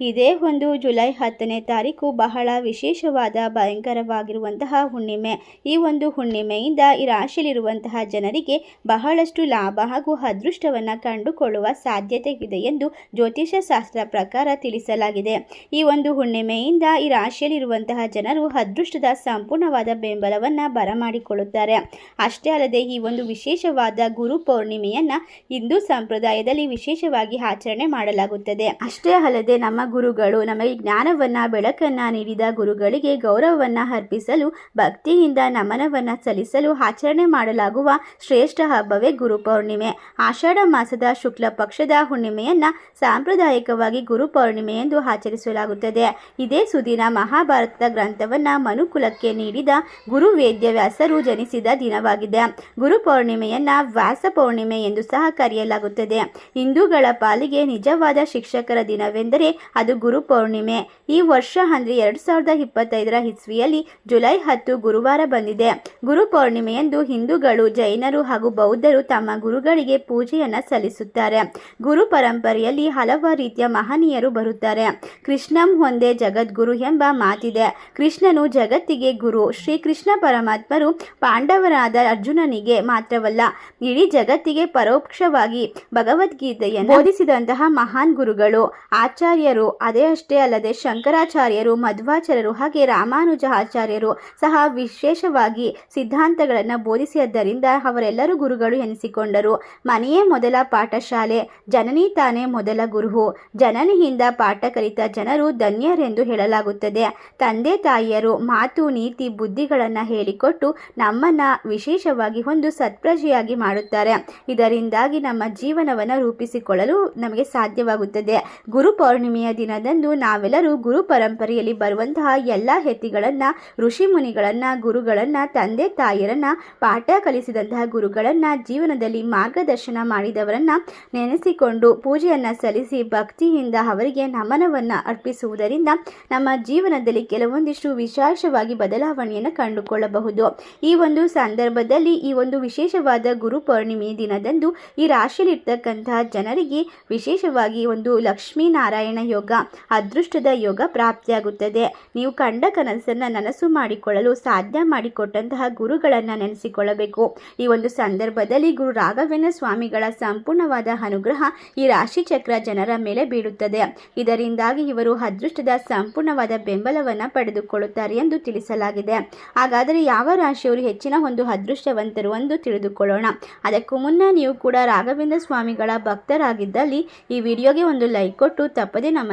ಇದೇ ಒಂದು ಜುಲೈ ಹತ್ತನೇ ತಾರೀಕು ಬಹಳ ವಿಶೇಷವಾದ, ಭಯಂಕರವಾಗಿರುವಂತಹ ಹುಣ್ಣಿಮೆ. ಈ ಒಂದು ಹುಣ್ಣಿಮೆಯಿಂದ ಈ ರಾಶಿಯಲ್ಲಿರುವಂತಹ ಜನರಿಗೆ ಬಹಳಷ್ಟು ಲಾಭ ಹಾಗೂ ಅದೃಷ್ಟವನ್ನು ಕಂಡುಕೊಳ್ಳುವ ಸಾಧ್ಯತೆ ಇದೆ ಎಂದು ಜ್ಯೋತಿಷ ಶಾಸ್ತ್ರ ಪ್ರಕಾರ ತಿಳಿಸಲಾಗಿದೆ. ಈ ಒಂದು ಹುಣ್ಣಿಮೆಯಿಂದ ಈ ರಾಶಿಯಲ್ಲಿರುವಂತಹ ಜನರು ಅದೃಷ್ಟದ ಸಂಪೂರ್ಣವಾದ ಬೆಂಬಲವನ್ನು ಬರಮಾಡಿಕೊಳ್ಳುತ್ತಾರೆ. ಅಷ್ಟೇ ಅಲ್ಲದೆ ಈ ಒಂದು ವಿಶೇಷವಾದ ಗುರು ಪೌರ್ಣಿಮೆಯನ್ನು ಹಿಂದೂ ಸಂಪ್ರದಾಯದಲ್ಲಿ ವಿಶೇಷವಾಗಿ ಆಚರಣೆ ಮಾಡಲಾಗುತ್ತದೆ. ಅಷ್ಟೇ ಅಲ್ಲದೆ ನಮ್ಮ ಗುರುಗಳು ನಮಗೆ ಜ್ಞಾನವನ್ನ, ಬೆಳಕನ್ನ ನೀಡಿದ ಗುರುಗಳಿಗೆ ಗೌರವವನ್ನ ಅರ್ಪಿಸಲು, ಭಕ್ತಿಯಿಂದ ನಮನವನ್ನ ಸಲ್ಲಿಸಲು ಆಚರಣೆ ಮಾಡಲಾಗುವ ಶ್ರೇಷ್ಠ ಹಬ್ಬವೇ ಗುರುಪೌರ್ಣಿಮೆ ಆಷಾಢ ಮಾಸದ ಶುಕ್ಲ ಪಕ್ಷದ ಹುಣ್ಣಿಮೆಯನ್ನ ಸಾಂಪ್ರದಾಯಿಕವಾಗಿ ಗುರುಪೌರ್ಣಿಮೆ ಎಂದು ಆಚರಿಸಲಾಗುತ್ತದೆ. ಇದೇ ಸುದಿನ ಮಹಾಭಾರತದ ಗ್ರಂಥವನ್ನ ಮನುಕುಲಕ್ಕೆ ನೀಡಿದ ಗುರು ವೇದ್ಯವ್ಯಾಸರು ಜನಿಸಿದ ದಿನವಾಗಿದೆ. ಗುರು ಪೌರ್ಣಿಮೆಯನ್ನ ವ್ಯಾಸ ಪೌರ್ಣಿಮೆ ಎಂದು ಸಹ ಕರೆಯಲಾಗುತ್ತದೆ. ಹಿಂದೂಗಳ ಪಾಲಿಗೆ ನಿಜವಾದ ಶಿಕ್ಷಕರ ದಿನವೆಂದರೆ ಅದು ಗುರು ಪೌರ್ಣಿಮೆ. ಈ ವರ್ಷ ಅಂದರೆ ಎರಡು ಸಾವಿರದ ಇಪ್ಪತ್ತೈದರ ಇಸ್ವಿಯಲ್ಲಿ ಜುಲೈ ಹತ್ತು ಗುರುವಾರ ಬಂದಿದೆ. ಗುರು ಪೌರ್ಣಿಮೆಯಂದು ಹಿಂದೂಗಳು, ಜೈನರು ಹಾಗೂ ಬೌದ್ಧರು ತಮ್ಮ ಗುರುಗಳಿಗೆ ಪೂಜೆಯನ್ನು ಸಲ್ಲಿಸುತ್ತಾರೆ. ಗುರು ಪರಂಪರೆಯಲ್ಲಿ ಹಲವಾರು ರೀತಿಯ ಮಹನೀಯರು ಬರುತ್ತಾರೆ. ಕೃಷ್ಣಂ ಒಂದೇ ಜಗದ್ಗುರು ಎಂಬ ಮಾತಿದೆ. ಕೃಷ್ಣನು ಜಗತ್ತಿಗೆ ಗುರು. ಶ್ರೀಕೃಷ್ಣ ಪರಮಾತ್ಮರು ಪಾಂಡವರಾದ ಅರ್ಜುನನಿಗೆ ಮಾತ್ರವಲ್ಲ, ಇಡೀ ಜಗತ್ತಿಗೆ ಪರೋಕ್ಷವಾಗಿ ಭಗವದ್ಗೀತೆಯನ್ನು ಬೋಧಿಸಿದಂತಹ ಮಹಾನ್ ಗುರುಗಳು, ಆಚಾರ್ಯರು ಅದೇ ಅಷ್ಟೇ ಅಲ್ಲದೆ ಶಂಕರಾಚಾರ್ಯರು, ಮಧ್ವಾಚಾರ್ಯರು ಹಾಗೆ ರಾಮಾನುಜ ಆಚಾರ್ಯರು ಸಹ ವಿಶೇಷವಾಗಿ ಸಿದ್ಧಾಂತಗಳನ್ನು ಬೋಧಿಸಿದ್ದರಿಂದ ಅವರೆಲ್ಲರೂ ಗುರುಗಳು ಎನಿಸಿಕೊಂಡರು. ಮನೆಯೇ ಮೊದಲ ಪಾಠಶಾಲೆ, ಜನನಿ ತಾನೇ ಮೊದಲ ಗುರುಹು. ಜನನಿಯಿಂದ ಪಾಠ ಕಲಿತ ಜನರು ಧನ್ಯರೆಂದು ಹೇಳಲಾಗುತ್ತದೆ. ತಂದೆ ತಾಯಿಯರು ಮಾತು, ನೀತಿ, ಬುದ್ಧಿಗಳನ್ನು ಹೇಳಿಕೊಟ್ಟು ನಮ್ಮನ್ನ ವಿಶೇಷವಾಗಿ ಒಂದು ಸತ್ಪ್ರಜೆಯಾಗಿ ಮಾಡುತ್ತಾರೆ. ಇದರಿಂದಾಗಿ ನಮ್ಮ ಜೀವನವನ್ನು ರೂಪಿಸಿಕೊಳ್ಳಲು ನಮಗೆ ಸಾಧ್ಯವಾಗುತ್ತದೆ. ಗುರು ಪೌರ್ಣಿಮೆಯ ದಿನದಂದು ನಾವೆಲ್ಲರೂ ಗುರು ಪರಂಪರೆಯಲ್ಲಿ ಬರುವಂತಹ ಎಲ್ಲ ಹೆತ್ತಿಗಳನ್ನು, ಋಷಿ ಮುನಿಗಳನ್ನ, ಗುರುಗಳನ್ನ, ತಂದೆ ತಾಯಿಯರನ್ನ, ಪಾಠ ಕಲಿಸಿದಂತಹ ಗುರುಗಳನ್ನ, ಜೀವನದಲ್ಲಿ ಮಾರ್ಗದರ್ಶನ ಮಾಡಿದವರನ್ನ ನೆನೆಸಿಕೊಂಡು ಪೂಜೆಯನ್ನ ಸಲ್ಲಿಸಿ ಭಕ್ತಿಯಿಂದ ಅವರಿಗೆ ನಮನವನ್ನ ಅರ್ಪಿಸುವುದರಿಂದ ನಮ್ಮ ಜೀವನದಲ್ಲಿ ಕೆಲವೊಂದಿಷ್ಟು ವಿಶೇಷವಾಗಿ ಬದಲಾವಣೆಯನ್ನು ಕಂಡುಕೊಳ್ಳಬಹುದು. ಈ ಒಂದು ಸಂದರ್ಭದಲ್ಲಿ ಈ ಒಂದು ವಿಶೇಷವಾದ ಗುರು ಪೌರ್ಣಿಮೆ ದಿನದಂದು ಈ ರಾಶಿಯಲ್ಲಿರ್ತಕ್ಕಂತಹ ಜನರಿಗೆ ವಿಶೇಷವಾಗಿ ಒಂದು ಲಕ್ಷ್ಮೀನಾರಾಯಣ ಯೋಗ ಅದೃಷ್ಟದ ಯೋಗ ಪ್ರಾಪ್ತಿಯಾಗುತ್ತದೆ. ನೀವು ಕಂಡ ಕನಸನ್ನು ನನಸು ಮಾಡಿಕೊಳ್ಳಲು ಸಾಧ್ಯ ಮಾಡಿಕೊಟ್ಟಂತಹ ಗುರುಗಳನ್ನು ನೆನೆಸಿಕೊಳ್ಳಬೇಕು. ಈ ಒಂದು ಸಂದರ್ಭದಲ್ಲಿ ಗುರು ರಾಘವೇಂದ್ರ ಸ್ವಾಮಿಗಳ ಸಂಪೂರ್ಣವಾದ ಅನುಗ್ರಹ ಈ ರಾಶಿ ಚಕ್ರ ಜನರ ಮೇಲೆ ಬೀಳುತ್ತದೆ. ಇದರಿಂದಾಗಿ ಇವರು ಅದೃಷ್ಟದ ಸಂಪೂರ್ಣವಾದ ಬೆಂಬಲವನ್ನು ಪಡೆದುಕೊಳ್ಳುತ್ತಾರೆ ಎಂದು ತಿಳಿಸಲಾಗಿದೆ. ಹಾಗಾದರೆ ಯಾವ ರಾಶಿಯವರು ಹೆಚ್ಚಿನ ಒಂದು ಅದೃಷ್ಟವಂತರು ಎಂದು ತಿಳಿದುಕೊಳ್ಳೋಣ. ಅದಕ್ಕೂ ಮುನ್ನ ನೀವು ಕೂಡ ರಾಘವೇಂದ್ರ ಸ್ವಾಮಿಗಳ ಭಕ್ತರಾಗಿದ್ದಲ್ಲಿ ಈ ವಿಡಿಯೋಗೆ ಒಂದು ಲೈಕ್ ಕೊಟ್ಟು ತಪ್ಪದೆ ನಮ್ಮ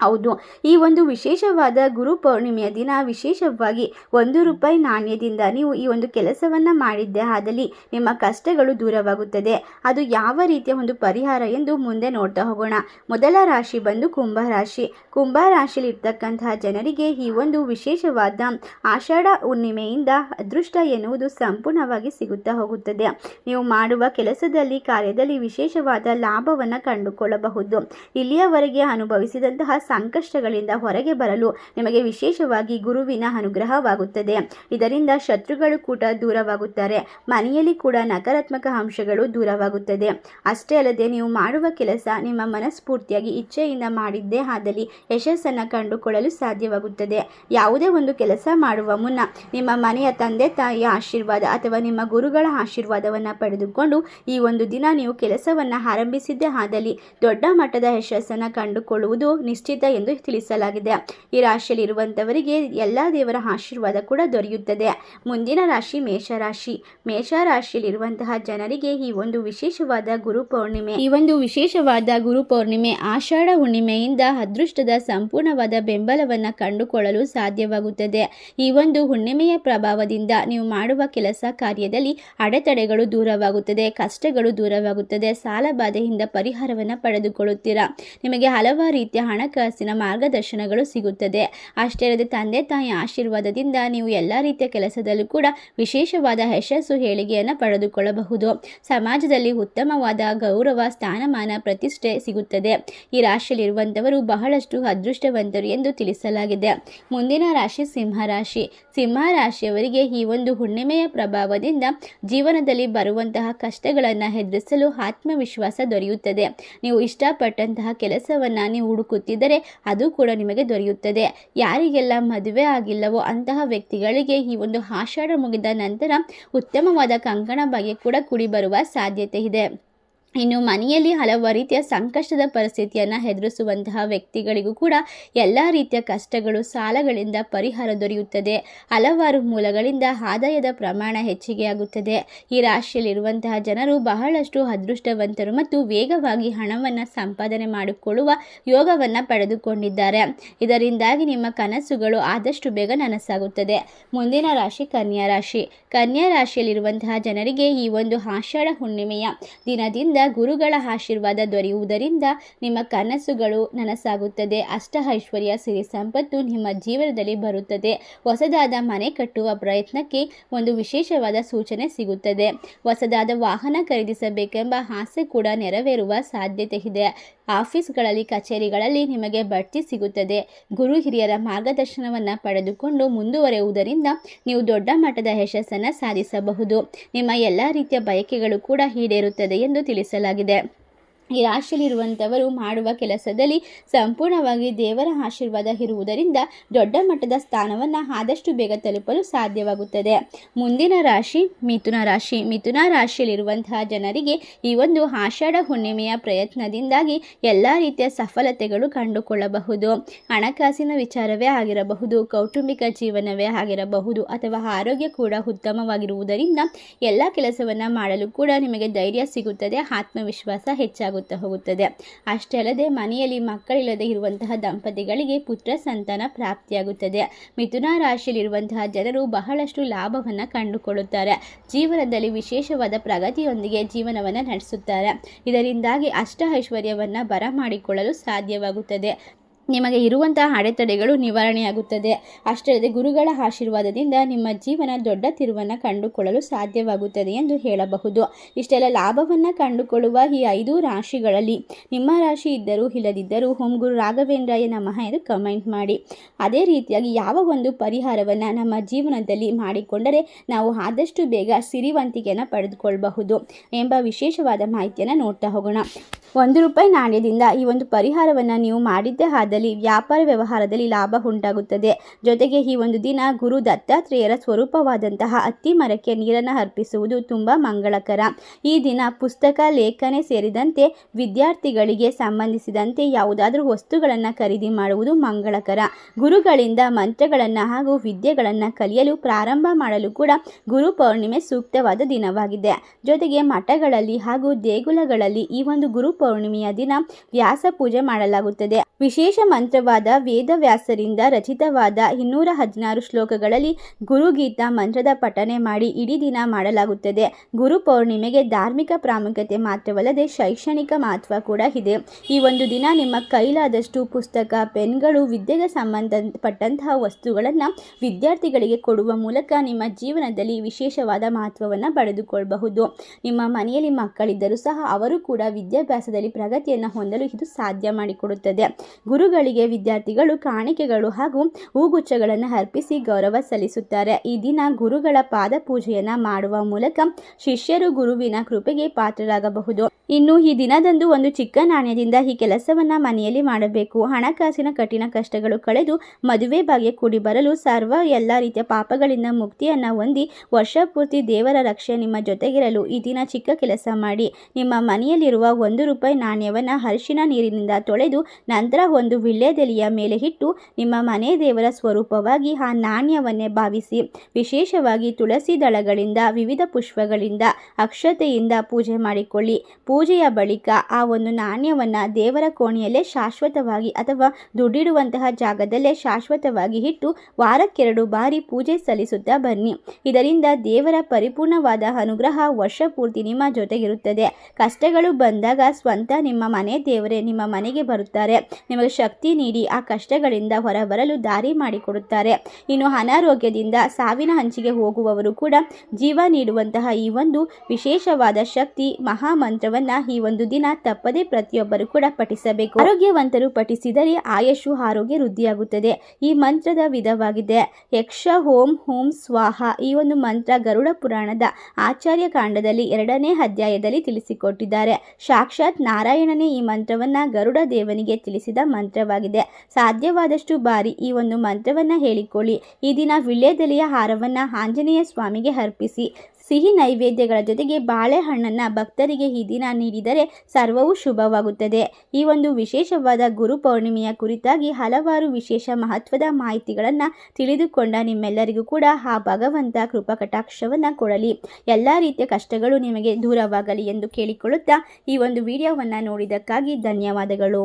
ಹೌದು. ಈ ಒಂದು ವಿಶೇಷವಾದ ಗುರು ಪೌರ್ಣಿಮೆಯ ದಿನ ವಿಶೇಷವಾಗಿ ಒಂದು ರೂಪಾಯಿ ನಾಣ್ಯದಿಂದ ನೀವು ಈ ಒಂದು ಕೆಲಸವನ್ನು ಮಾಡಿದ್ದೆ ಆದಲ್ಲಿ ನಿಮ್ಮ ಕಷ್ಟಗಳು ದೂರವಾಗುತ್ತದೆ. ಅದು ಯಾವ ರೀತಿಯ ಒಂದು ಪರಿಹಾರ ಎಂದು ಮುಂದೆ ನೋಡ್ತಾ ಹೋಗೋಣ. ಮೊದಲ ರಾಶಿ ಬಂದು ಕುಂಭ ರಾಶಿ. ಕುಂಭ ರಾಶಿಯಲ್ಲಿ ಇರ್ತಕ್ಕಂತಹ ಜನರಿಗೆ ಈ ಒಂದು ವಿಶೇಷವಾದ ಆಷಾಢ ಹುಣ್ಣಿಮೆಯಿಂದ ಅದೃಷ್ಟ ಎನ್ನುವುದು ಸಂಪೂರ್ಣವಾಗಿ ಸಿಗುತ್ತಾ ಹೋಗುತ್ತದೆ. ನೀವು ಮಾಡುವ ಕೆಲಸದಲ್ಲಿ, ಕಾರ್ಯದಲ್ಲಿ ವಿಶೇಷವಾದ ಲಾಭವನ್ನು ಕಂಡುಕೊಳ್ಳಬಹುದು. ಇಲ್ಲಿಯವರೆಗೆ ಅನುಭವಿಸಿದಂತಹ ಸಂಕಷ್ಟಗಳಿಂದ ಹೊರಗೆ ಬರಲು ನಿಮಗೆ ವಿಶೇಷವಾಗಿ ಗುರುವಿನ ಅನುಗ್ರಹವಾಗುತ್ತದೆ. ಇದರಿಂದ ಶತ್ರುಗಳು ಕೂಡ ದೂರವಾಗುತ್ತಾರೆ. ಮನೆಯಲ್ಲಿ ಕೂಡ ನಕಾರಾತ್ಮಕ ಅಂಶಗಳು ದೂರವಾಗುತ್ತದೆ. ಅಷ್ಟೇ ಅಲ್ಲದೆ ನೀವು ಮಾಡುವ ಕೆಲಸ ನಿಮ್ಮ ಮನಸ್ಫೂರ್ತಿಯಾಗಿ ಇಚ್ಛೆಯಿಂದ ಮಾಡಿದ್ದೇ ಆದಲ್ಲಿ ಯಶಸ್ಸನ್ನು ಕಂಡುಕೊಳ್ಳಲು ಸಾಧ್ಯವಾಗುತ್ತದೆ. ಯಾವುದೇ ಒಂದು ಕೆಲಸ ಮಾಡುವ ಮುನ್ನ ನಿಮ್ಮ ಮನೆಯ ತಂದೆ ತಾಯಿಯ ಆಶೀರ್ವಾದ ಅಥವಾ ನಿಮ್ಮ ಗುರುಗಳ ಆಶೀರ್ವಾದವನ್ನು ಪಡೆದುಕೊಂಡು ಈ ಒಂದು ದಿನ ನೀವು ಕೆಲಸವನ್ನು ಆರಂಭಿಸಿದ್ದೇ ಆದಲ್ಲಿ ದೊಡ್ಡ ಮಟ್ಟದ ಯಶಸ್ಸನ್ನು ಕಂಡುಕೊಳ್ಳುವುದು ನಿಶ್ಚಿತ ಎಂದು ತಿಳಿಸಲಾಗಿದೆ. ಈ ರಾಶಿಯಲ್ಲಿ ಇರುವಂತವರಿಗೆ ಎಲ್ಲ ದೇವರ ಆಶೀರ್ವಾದ ಕೂಡ ದೊರೆಯುತ್ತದೆ. ಮುಂದಿನ ರಾಶಿ ಮೇಷರಾಶಿ. ಮೇಷರಾಶಿಯಲ್ಲಿರುವಂತಹ ಜನರಿಗೆ ಈ ಒಂದು ವಿಶೇಷವಾದ ಗುರು ಪೌರ್ಣಿಮೆ. ಈ ಒಂದು ವಿಶೇಷವಾದ ಗುರು ಪೌರ್ಣಿಮೆ ಆಷಾಢ ಹುಣ್ಣಿಮೆಯಿಂದ ಅದೃಷ್ಟದ ಸಂಪೂರ್ಣವಾದ ಬೆಂಬಲವನ್ನು ಕಂಡುಕೊಳ್ಳಲು ಸಾಧ್ಯವಾಗುತ್ತದೆ. ಈ ಒಂದು ಹುಣ್ಣಿಮೆಯ ಪ್ರಭಾವದಿಂದ ನೀವು ಮಾಡುವ ಕೆಲಸ ಕಾರ್ಯದಲ್ಲಿ ಅಡೆತಡೆಗಳು ದೂರವಾಗುತ್ತದೆ, ಕಷ್ಟಗಳು ದೂರವಾಗುತ್ತದೆ ಸಾಲ ಬಾಧೆಯಿಂದ ಪರಿಹಾರವನ್ನು ಪಡೆದುಕೊಳ್ಳುತ್ತೀರಾ? ನಿಮಗೆ ಹಲವಾರು ರೀತಿಯ ಹಣಕಾಸು ಹಣಕಾಸಿನ ಮಾರ್ಗದರ್ಶನಗಳು ಸಿಗುತ್ತದೆ. ಅಷ್ಟೇ ಅಲ್ಲದೆ ತಂದೆ ತಾಯಿ ಆಶೀರ್ವಾದದಿಂದ ನೀವು ಎಲ್ಲ ರೀತಿಯ ಕೆಲಸದಲ್ಲೂ ಕೂಡ ವಿಶೇಷವಾದ ಯಶಸ್ಸು ಹೇಳಿಗೆಯನ್ನು ಪಡೆದುಕೊಳ್ಳಬಹುದು. ಸಮಾಜದಲ್ಲಿ ಉತ್ತಮವಾದ ಗೌರವ, ಸ್ಥಾನಮಾನ, ಪ್ರತಿಷ್ಠೆ ಸಿಗುತ್ತದೆ. ಈ ರಾಶಿಯಲ್ಲಿರುವಂಥವರು ಬಹಳಷ್ಟು ಅದೃಷ್ಟವಂತರು ಎಂದು ತಿಳಿಸಲಾಗಿದೆ. ಮುಂದಿನ ರಾಶಿ ಸಿಂಹ ರಾಶಿ. ಸಿಂಹ ರಾಶಿಯವರಿಗೆ ಈ ಒಂದು ಹುಣ್ಣಿಮೆಯ ಪ್ರಭಾವದಿಂದ ಜೀವನದಲ್ಲಿ ಬರುವಂತಹ ಕಷ್ಟಗಳನ್ನು ಎದುರಿಸಲು ಆತ್ಮವಿಶ್ವಾಸ ದೊರೆಯುತ್ತದೆ. ನೀವು ಇಷ್ಟಪಟ್ಟಂತಹ ಕೆಲಸವನ್ನು ನೀವು ಹುಡುಕುತ್ತಿದ್ದರೆ ಅದು ಕೂಡ ನಿಮಗೆ ದೊರೆಯುತ್ತದೆ. ಯಾರಿಗೆಲ್ಲ ಮದುವೆ ಆಗಿಲ್ಲವೋ ಅಂತಹ ವ್ಯಕ್ತಿಗಳಿಗೆ ಈ ಒಂದು ಆಷಾಢ ಮುಗಿದ ನಂತರ ಉತ್ತಮವಾದ ಕಂಕಣ ಬಗ್ಗೆ ಕೂಡ ಕುಡಿ ಬರುವ ಸಾಧ್ಯತೆ ಇದೆ. ಇನ್ನು ಮನೆಯಲ್ಲಿ ಹಲವು ರೀತಿಯ ಸಂಕಷ್ಟದ ಪರಿಸ್ಥಿತಿಯನ್ನು ಎದುರಿಸುವಂತಹ ವ್ಯಕ್ತಿಗಳಿಗೂ ಕೂಡ ಎಲ್ಲ ರೀತಿಯ ಕಷ್ಟಗಳು, ಸಾಲಗಳಿಂದ ಪರಿಹಾರ ದೊರೆಯುತ್ತದೆ. ಹಲವಾರು ಮೂಲಗಳಿಂದ ಆದಾಯದ ಪ್ರಮಾಣ ಹೆಚ್ಚಿಗೆಯಾಗುತ್ತದೆ. ಈ ರಾಶಿಯಲ್ಲಿರುವಂತಹ ಜನರು ಬಹಳಷ್ಟು ಅದೃಷ್ಟವಂತರು ಮತ್ತು ವೇಗವಾಗಿ ಹಣವನ್ನು ಸಂಪಾದನೆ ಮಾಡಿಕೊಳ್ಳುವ ಯೋಗವನ್ನು ಪಡೆದುಕೊಂಡಿದ್ದಾರೆ. ಇದರಿಂದಾಗಿ ನಿಮ್ಮ ಕನಸುಗಳು ಆದಷ್ಟು ಬೇಗ ನನಸಾಗುತ್ತದೆ. ಮುಂದಿನ ರಾಶಿ ಕನ್ಯಾ ರಾಶಿ. ಕನ್ಯಾ ರಾಶಿಯಲ್ಲಿರುವಂತಹ ಜನರಿಗೆ ಈ ಒಂದು ಆಷಾಢ ಹುಣ್ಣಿಮೆಯ ದಿನದಿಂದ ಗುರುಗಳ ಆಶೀರ್ವಾದ ದೊರೆಯುವುದರಿಂದ ನಿಮ್ಮ ಕನಸುಗಳು ನನಸಾಗುತ್ತದೆ. ಅಷ್ಟ ಐಶ್ವರ್ಯ ಸಿರಿ ಸಂಪತ್ತು ನಿಮ್ಮ ಜೀವನದಲ್ಲಿ ಬರುತ್ತದೆ. ಹೊಸದಾದ ಮನೆ ಕಟ್ಟುವ ಪ್ರಯತ್ನಕ್ಕೆ ಒಂದು ವಿಶೇಷವಾದ ಸೂಚನೆ ಸಿಗುತ್ತದೆ. ಹೊಸದಾದ ವಾಹನ ಖರೀದಿಸಬೇಕೆಂಬ ಆಸೆ ಕೂಡ ನೆರವೇರುವ ಸಾಧ್ಯತೆ ಇದೆ. ಆಫೀಸ್ಗಳಲ್ಲಿ, ಕಚೇರಿಗಳಲ್ಲಿ ನಿಮಗೆ ಬಡ್ತಿ ಸಿಗುತ್ತದೆ. ಗುರು ಹಿರಿಯರ ಮಾರ್ಗದರ್ಶನವನ್ನು ಪಡೆದುಕೊಂಡು ಮುಂದುವರೆಯುವುದರಿಂದ ನೀವು ದೊಡ್ಡ ಮಟ್ಟದ ಯಶಸ್ಸನ್ನು ಸಾಧಿಸಬಹುದು. ನಿಮ್ಮ ಎಲ್ಲ ರೀತಿಯ ಬಯಕೆಗಳು ಕೂಡ ಈಡೇರುತ್ತದೆ ಎಂದು ತಿಳಿಸಲಾಗಿದೆ. ಈ ರಾಶಿಯಲ್ಲಿರುವಂಥವರು ಮಾಡುವ ಕೆಲಸದಲ್ಲಿ ಸಂಪೂರ್ಣವಾಗಿ ದೇವರ ಆಶೀರ್ವಾದ ಇರುವುದರಿಂದ ದೊಡ್ಡ ಮಟ್ಟದ ಸ್ಥಾನವನ್ನು ಆದಷ್ಟು ಬೇಗ ತಲುಪಲು ಸಾಧ್ಯವಾಗುತ್ತದೆ. ಮುಂದಿನ ರಾಶಿ ಮಿಥುನ ರಾಶಿ. ಮಿಥುನ ರಾಶಿಯಲ್ಲಿರುವಂತಹ ಜನರಿಗೆ ಈ ಒಂದು ಆಷಾಢ ಹುಣ್ಣಿಮೆಯ ಪ್ರಯತ್ನದಿಂದಾಗಿ ಎಲ್ಲ ರೀತಿಯ ಸಫಲತೆಗಳು ಕಂಡುಕೊಳ್ಳಬಹುದು. ಹಣಕಾಸಿನ ವಿಚಾರವೇ ಆಗಿರಬಹುದು, ಕೌಟುಂಬಿಕ ಜೀವನವೇ ಆಗಿರಬಹುದು, ಅಥವಾ ಆರೋಗ್ಯ ಕೂಡ ಉತ್ತಮವಾಗಿರುವುದರಿಂದ ಎಲ್ಲ ಕೆಲಸವನ್ನು ಮಾಡಲು ಕೂಡ ನಿಮಗೆ ಧೈರ್ಯ ಸಿಗುತ್ತದೆ, ಆತ್ಮವಿಶ್ವಾಸ ಹೆಚ್ಚಾಗುತ್ತಾ ಹೋಗುತ್ತದೆ. ಅಷ್ಟೇ ಅಲ್ಲದೆ ಮನೆಯಲ್ಲಿ ಮಕ್ಕಳಿಲ್ಲದೆ ಇರುವಂತಹ ದಂಪತಿಗಳಿಗೆ ಪುತ್ರ ಸಂತಾನ ಪ್ರಾಪ್ತಿಯಾಗುತ್ತದೆ. ಮಿಥುನ ರಾಶಿಯಲ್ಲಿರುವಂತಹ ಜನರು ಬಹಳಷ್ಟು ಲಾಭವನ್ನು ಕಂಡುಕೊಳ್ಳುತ್ತಾರೆ. ಜೀವನದಲ್ಲಿ ವಿಶೇಷವಾದ ಪ್ರಗತಿಯೊಂದಿಗೆ ಜೀವನವನ್ನು ನಡೆಸುತ್ತಾರೆ. ಇದರಿಂದಾಗಿ ಅಷ್ಟ ಐಶ್ವರ್ಯವನ್ನು ಬರಮಾಡಿಕೊಳ್ಳಲು ಸಾಧ್ಯವಾಗುತ್ತದೆ. ನಿಮಗೆ ಇರುವಂತಹ ಅಡೆತಡೆಗಳು ನಿವಾರಣೆಯಾಗುತ್ತದೆ. ಅಷ್ಟೇ ಗುರುಗಳ ಆಶೀರ್ವಾದದಿಂದ ನಿಮ್ಮ ಜೀವನ ದೊಡ್ಡ ತಿರುವನ್ನು ಕಂಡುಕೊಳ್ಳಲು ಸಾಧ್ಯವಾಗುತ್ತದೆ ಎಂದು ಹೇಳಬಹುದು. ಇಷ್ಟೆಲ್ಲ ಲಾಭವನ್ನು ಕಂಡುಕೊಳ್ಳುವ ಈ ಐದು ರಾಶಿಗಳಲ್ಲಿ ನಿಮ್ಮ ರಾಶಿ ಇದ್ದರೂ ಇಲ್ಲದಿದ್ದರೂ ಹೋಮ್ ಗುರು ರಾಘವೇಂದ್ರಾಯ ನಮಃ ಎಂದು ಕಮೆಂಟ್ ಮಾಡಿ. ಅದೇ ರೀತಿಯಾಗಿ ಯಾವ ಒಂದು ಪರಿಹಾರವನ್ನು ನಮ್ಮ ಜೀವನದಲ್ಲಿ ಮಾಡಿಕೊಂಡರೆ ನಾವು ಆದಷ್ಟು ಬೇಗ ಸಿರಿವಂತಿಕೆಯನ್ನು ಪಡೆದುಕೊಳ್ಳಬಹುದು ಎಂಬ ವಿಶೇಷವಾದ ಮಾಹಿತಿಯನ್ನು ನೋಡ್ತಾ ಹೋಗೋಣ. ಒಂದು ರೂಪಾಯಿ ನಾಣ್ಯದಿಂದ ಈ ಒಂದು ಪರಿಹಾರವನ್ನು ನೀವು ಮಾಡಿದ್ದೇ ಆದಲ್ಲಿ ವ್ಯಾಪಾರ ವ್ಯವಹಾರದಲ್ಲಿ ಲಾಭ ಉಂಟಾಗುತ್ತದೆ. ಜೊತೆಗೆ ಈ ಒಂದು ದಿನ ಗುರು ದತ್ತಾತ್ರೇಯರ ಸ್ವರೂಪವಾದಂತಹ ಅತ್ತಿ ಮರಕ್ಕೆ ನೀರನ್ನು ಅರ್ಪಿಸುವುದು ತುಂಬ ಮಂಗಳಕರ. ಈ ದಿನ ಪುಸ್ತಕ, ಲೇಖನೆ ಸೇರಿದಂತೆ ವಿದ್ಯಾರ್ಥಿಗಳಿಗೆ ಸಂಬಂಧಿಸಿದಂತೆ ಯಾವುದಾದ್ರೂ ವಸ್ತುಗಳನ್ನು ಖರೀದಿ ಮಾಡುವುದು ಮಂಗಳಕರ. ಗುರುಗಳಿಂದ ಮಂತ್ರಗಳನ್ನು ಹಾಗೂ ವಿದ್ಯೆಗಳನ್ನು ಕಲಿಯಲು ಪ್ರಾರಂಭ ಮಾಡಲು ಕೂಡ ಗುರು ಪೌರ್ಣಿಮೆ ಸೂಕ್ತವಾದ ದಿನವಾಗಿದೆ. ಜೊತೆಗೆ ಮಠಗಳಲ್ಲಿ ಹಾಗೂ ದೇಗುಲಗಳಲ್ಲಿ ಈ ಒಂದು ಗುರು ಪೌರ್ಣಿಮೆಯ ದಿನ ವ್ಯಾಸ ಪೂಜೆ ಮಾಡಲಾಗುತ್ತದೆ. ವಿಶೇಷ ಮಂತ್ರವಾದ ವೇದವ್ಯಾಸರಿಂದ ರಚಿತವಾದ ಇನ್ನೂರ ಹದಿನಾರು ಶ್ಲೋಕಗಳಲ್ಲಿ ಗುರುಗೀತ ಮಂತ್ರದ ಪಠನೆ ಮಾಡಿ ಇಡೀ ದಿನ ಮಾಡಲಾಗುತ್ತದೆ. ಗುರು ಪೌರ್ಣಿಮೆಗೆ ಧಾರ್ಮಿಕ ಪ್ರಾಮುಖ್ಯತೆ ಮಾತ್ರವಲ್ಲದೆ ಶೈಕ್ಷಣಿಕ ಮಹತ್ವ ಕೂಡ ಇದೆ. ಈ ಒಂದು ದಿನ ನಿಮ್ಮ ಕೈಲಾದಷ್ಟು ಪುಸ್ತಕ, ಪೆನ್ಗಳು, ವಿದ್ಯೆಗೆ ಸಂಬಂಧಪಟ್ಟಂತಹ ವಸ್ತುಗಳನ್ನು ವಿದ್ಯಾರ್ಥಿಗಳಿಗೆ ಕೊಡುವ ಮೂಲಕ ನಿಮ್ಮ ಜೀವನದಲ್ಲಿ ವಿಶೇಷವಾದ ಮಹತ್ವವನ್ನು ಪಡೆದುಕೊಳ್ಳಬಹುದು ನಿಮ್ಮ ಮನೆಯಲ್ಲಿ ಮಕ್ಕಳಿದ್ದರೂ ಸಹ ಅವರು ಕೂಡ ವಿದ್ಯಾಭ್ಯಾಸದಲ್ಲಿ ಪ್ರಗತಿಯನ್ನು ಹೊಂದಲು ಇದು ಸಾಧ್ಯ ಮಾಡಿಕೊಡುತ್ತದೆ. ಗುರುಗಳಿಗೆ ವಿದ್ಯಾರ್ಥಿಗಳು ಕಾಣಿಕೆಗಳು ಹಾಗೂ ಹೂಗುಚ್ಛಗಳನ್ನು ಅರ್ಪಿಸಿ ಗೌರವ ಸಲ್ಲಿಸುತ್ತಾರೆ. ಈ ದಿನ ಗುರುಗಳ ಪಾದ ಪೂಜೆಯನ್ನು ಮಾಡುವ ಮೂಲಕ ಶಿಷ್ಯರು ಗುರುವಿನ ಕೃಪೆಗೆ ಪಾತ್ರರಾಗಬಹುದು. ಇನ್ನು ಈ ದಿನದಂದು ಒಂದು ಚಿಕ್ಕ ನಾಣ್ಯದಿಂದ ಈ ಕೆಲಸವನ್ನ ಮನೆಯಲ್ಲಿ ಮಾಡಬೇಕು. ಹಣಕಾಸಿನ ಕಠಿಣ ಕಷ್ಟಗಳು ಕಳೆದು ಮದುವೆ ಭಾಗ್ಯ ಕೂಡಿ ಬರಲು ಸರ್ವ ಎಲ್ಲ ರೀತಿಯ ಪಾಪಗಳಿಂದ ಮುಕ್ತಿಯನ್ನ ಹೊಂದಿ ವರ್ಷ ಪೂರ್ತಿ ದೇವರ ರಕ್ಷೆ ನಿಮ್ಮ ಜೊತೆಗಿರಲು ಈ ದಿನ ಚಿಕ್ಕ ಕೆಲಸ ಮಾಡಿ. ನಿಮ್ಮ ಮನೆಯಲ್ಲಿರುವ ಒಂದು ರೂಪಾಯಿ ನಾಣ್ಯವನ್ನು ಅರಿಶಿನ ನೀರಿನಿಂದ ತೊಳೆದು ನಂತರ ಒಂದು ವಿಳ್ಯದೆಲೆಯ ಮೇಲೆ ಇಟ್ಟು ನಿಮ್ಮ ಮನೆ ದೇವರ ಸ್ವರೂಪವಾಗಿ ಆ ನಾಣ್ಯವನ್ನೇ ಭಾವಿಸಿ. ವಿಶೇಷವಾಗಿ ತುಳಸಿ ದಳಗಳಿಂದ, ವಿವಿಧ ಪುಷ್ಪಗಳಿಂದ, ಅಕ್ಷತೆಯಿಂದ ಪೂಜೆ ಮಾಡಿಕೊಳ್ಳಿ. ಪೂಜೆಯ ಬಳಿಕ ಆ ಒಂದು ನಾಣ್ಯವನ್ನು ದೇವರ ಕೋಣೆಯಲ್ಲೇ ಶಾಶ್ವತವಾಗಿ ಅಥವಾ ದುಡ್ಡಿಡುವಂತಹ ಜಾಗದಲ್ಲೇ ಶಾಶ್ವತವಾಗಿ ಇಟ್ಟು ವಾರಕ್ಕೆರಡು ಬಾರಿ ಪೂಜೆ ಸಲ್ಲಿಸುತ್ತಾ ಬನ್ನಿ. ಇದರಿಂದ ದೇವರ ಪರಿಪೂರ್ಣವಾದ ಅನುಗ್ರಹ ವರ್ಷ ಪೂರ್ತಿ ನಿಮ್ಮ ಜೊತೆಗಿರುತ್ತದೆ. ಕಷ್ಟಗಳು ಬಂದಾಗ ಸ್ವಂತ ನಿಮ್ಮ ಮನೆ ದೇವರೇ ನಿಮ್ಮ ಮನೆಗೆ ಬರುತ್ತಾರೆ. ನಿಮಗೆ ಶಕ್ತಿ ನೀಡಿ ಆ ಕಷ್ಟಗಳಿಂದ ಹೊರಬರಲು ದಾರಿ ಮಾಡಿಕೊಡುತ್ತಾರೆ. ಇನ್ನು ಅನಾರೋಗ್ಯದಿಂದ ಸಾವಿನ ಹಂಚಿಗೆ ಹೋಗುವವರು ಕೂಡ ಜೀವ ನೀಡುವಂತಹ ಈ ಒಂದು ವಿಶೇಷವಾದ ಶಕ್ತಿ ಮಹಾಮಂತ್ರವನ್ನ ಈ ಒಂದು ದಿನ ತಪ್ಪದೆ ಪ್ರತಿಯೊಬ್ಬರು ಕೂಡ ಪಠಿಸಬೇಕು. ಆರೋಗ್ಯವಂತರು ಪಠಿಸಿದರೆ ಆಯಸ್ಸು, ಆರೋಗ್ಯ ವೃದ್ಧಿಯಾಗುತ್ತದೆ. ಈ ಮಂತ್ರದ ವಿಧವಾಗಿದೆ. ಯಕ್ಷ ಹೋಂ ಹೋಂ ಸ್ವಾಹ. ಈ ಒಂದು ಮಂತ್ರ ಗರುಡ ಪುರಾಣದ ಆಚಾರ್ಯ ಕಾಂಡದಲ್ಲಿ ಎರಡನೇ ಅಧ್ಯಾಯದಲ್ಲಿ ತಿಳಿಸಿಕೊಟ್ಟಿದ್ದಾರೆ. ಸಾಕ್ಷಾತ್ ನಾರಾಯಣನೇ ಈ ಮಂತ್ರವನ್ನ ಗರುಡ ದೇವನಿಗೆ ತಿಳಿಸಿದ ಮಂತ್ರವಾಗಿದೆ. ಸಾಧ್ಯವಾದಷ್ಟು ಬಾರಿ ಈ ಒಂದು ಮಂತ್ರವನ್ನ ಹೇಳಿಕೊಳ್ಳಿ. ಈ ದಿನ ವಿಳ್ಯದೆಲೆಯ ಹಾರವನ್ನ ಆಂಜನೇಯ ಸ್ವಾಮಿಗೆ ಅರ್ಪಿಸಿ. ಸಿಹಿ ನೈವೇದ್ಯಗಳ ಜೊತೆಗೆ ಬಾಳೆಹಣ್ಣನ್ನ ಭಕ್ತರಿಗೆ ಈ ದಿನ ನೀಡಿದರೆ ಸರ್ವವೂ ಶುಭವಾಗುತ್ತದೆ. ಈ ಒಂದು ವಿಶೇಷವಾದ ಗುರು ಪೌರ್ಣಿಮೆಯ ಕುರಿತಾಗಿ ಹಲವಾರು ವಿಶೇಷ ಮಹತ್ವದ ಮಾಹಿತಿಗಳನ್ನು ತಿಳಿದುಕೊಂಡ ನಿಮ್ಮೆಲ್ಲರಿಗೂ ಕೂಡ ಆ ಭಗವಂತ ಕೃಪಕಟಾಕ್ಷವನ್ನು ಕೊಡಲಿ. ಎಲ್ಲ ರೀತಿಯ ಕಷ್ಟಗಳು ನಿಮಗೆ ದೂರವಾಗಲಿ ಎಂದು ಕೇಳಿಕೊಳ್ಳುತ್ತಾ ಈ ಒಂದು ವಿಡಿಯೋವನ್ನು ನೋಡಿದ್ದಕ್ಕಾಗಿ ಧನ್ಯವಾದಗಳು.